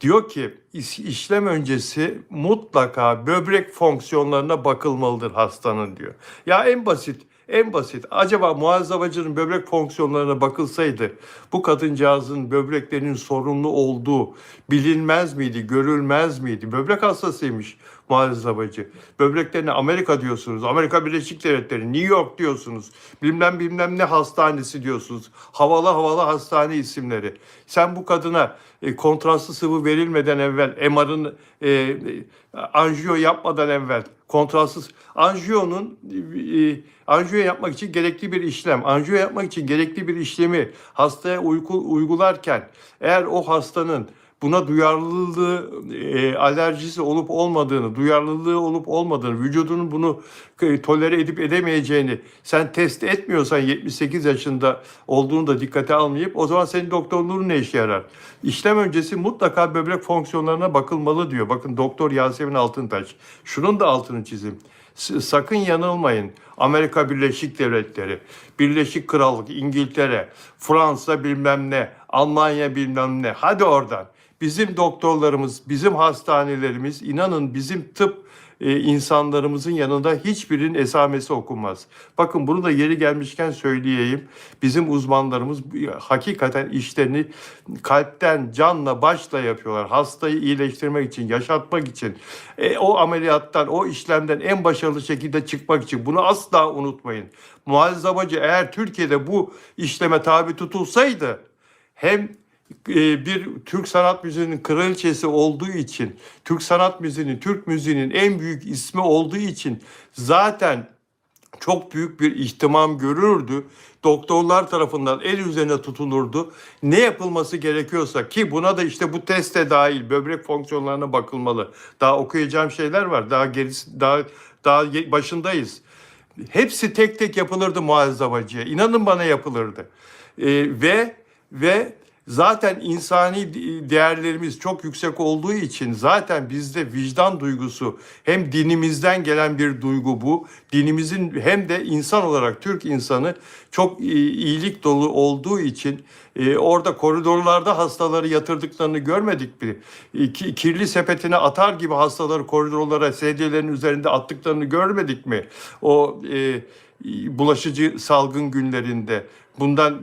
Diyor ki iş- işlem öncesi mutlaka böbrek fonksiyonlarına bakılmalıdır hastanın diyor. Ya en basit en basit. Acaba muazzabacının böbrek fonksiyonlarına bakılsaydı bu kadıncağızın böbreklerinin sorunlu olduğu bilinmez miydi, görülmez miydi? Böbrek hastasıymış muazzabacı. Böbreklerine Amerika diyorsunuz, Amerika Birleşik Devletleri, New York diyorsunuz, bilmem bilmem ne hastanesi diyorsunuz. Havalı havalı hastane isimleri. Sen bu kadına e, kontrastlı sıvı verilmeden evvel, MR'ın e, e, anjiyo yapmadan evvel kontrastsız anjiyonun e, anjiyo yapmak için gerekli bir işlem. Anjiyo yapmak için gerekli bir işlemi hastaya uyku, uygularken eğer o hastanın buna duyarlılığı, e, alerjisi olup olmadığını, duyarlılığı olup olmadığını, vücudunun bunu e, tolere edip edemeyeceğini sen test etmiyorsan 78 yaşında olduğunu da dikkate almayıp o zaman senin doktorluğun ne işe yarar? İşlem öncesi mutlaka böbrek fonksiyonlarına bakılmalı diyor. Bakın Doktor Yasemin Altıntaş. Şunun da altını çizeyim. Sakın yanılmayın. Amerika Birleşik Devletleri, Birleşik Krallık, İngiltere, Fransa bilmem ne, Almanya bilmem ne. Hadi oradan. Bizim doktorlarımız, bizim hastanelerimiz, inanın bizim tıp e, insanlarımızın yanında hiçbirinin esamesi okunmaz. Bakın bunu da yeri gelmişken söyleyeyim. Bizim uzmanlarımız hakikaten işlerini kalpten, canla, başla yapıyorlar. Hastayı iyileştirmek için, yaşatmak için, e, o ameliyattan, o işlemden en başarılı şekilde çıkmak için. Bunu asla unutmayın. Muazzabacı eğer Türkiye'de bu işleme tabi tutulsaydı hem e, bir Türk sanat müziğinin kraliçesi olduğu için, Türk sanat müziğinin, Türk müziğinin en büyük ismi olduğu için zaten çok büyük bir ihtimam görürdü. Doktorlar tarafından el üzerine tutulurdu. Ne yapılması gerekiyorsa ki buna da işte bu teste dahil böbrek fonksiyonlarına bakılmalı. Daha okuyacağım şeyler var. Daha gerisi daha daha başındayız. Hepsi tek tek yapılırdı muazzabacıya. İnanın bana yapılırdı. Ee, ve ve zaten insani değerlerimiz çok yüksek olduğu için zaten bizde vicdan duygusu hem dinimizden gelen bir duygu bu. Dinimizin hem de insan olarak Türk insanı çok iyilik dolu olduğu için e, orada koridorlarda hastaları yatırdıklarını görmedik mi? E, ki- kirli sepetine atar gibi hastaları koridorlara sedyelerin üzerinde attıklarını görmedik mi? O e, bulaşıcı salgın günlerinde bundan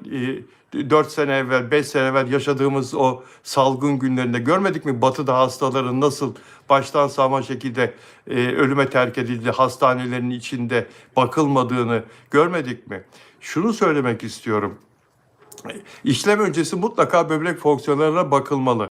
4 sene evvel, 5 sene evvel yaşadığımız o salgın günlerinde görmedik mi batıda hastaların nasıl baştan sağma şekilde e, ölüme terk edildi, hastanelerin içinde bakılmadığını görmedik mi? Şunu söylemek istiyorum. İşlem öncesi mutlaka böbrek fonksiyonlarına bakılmalı.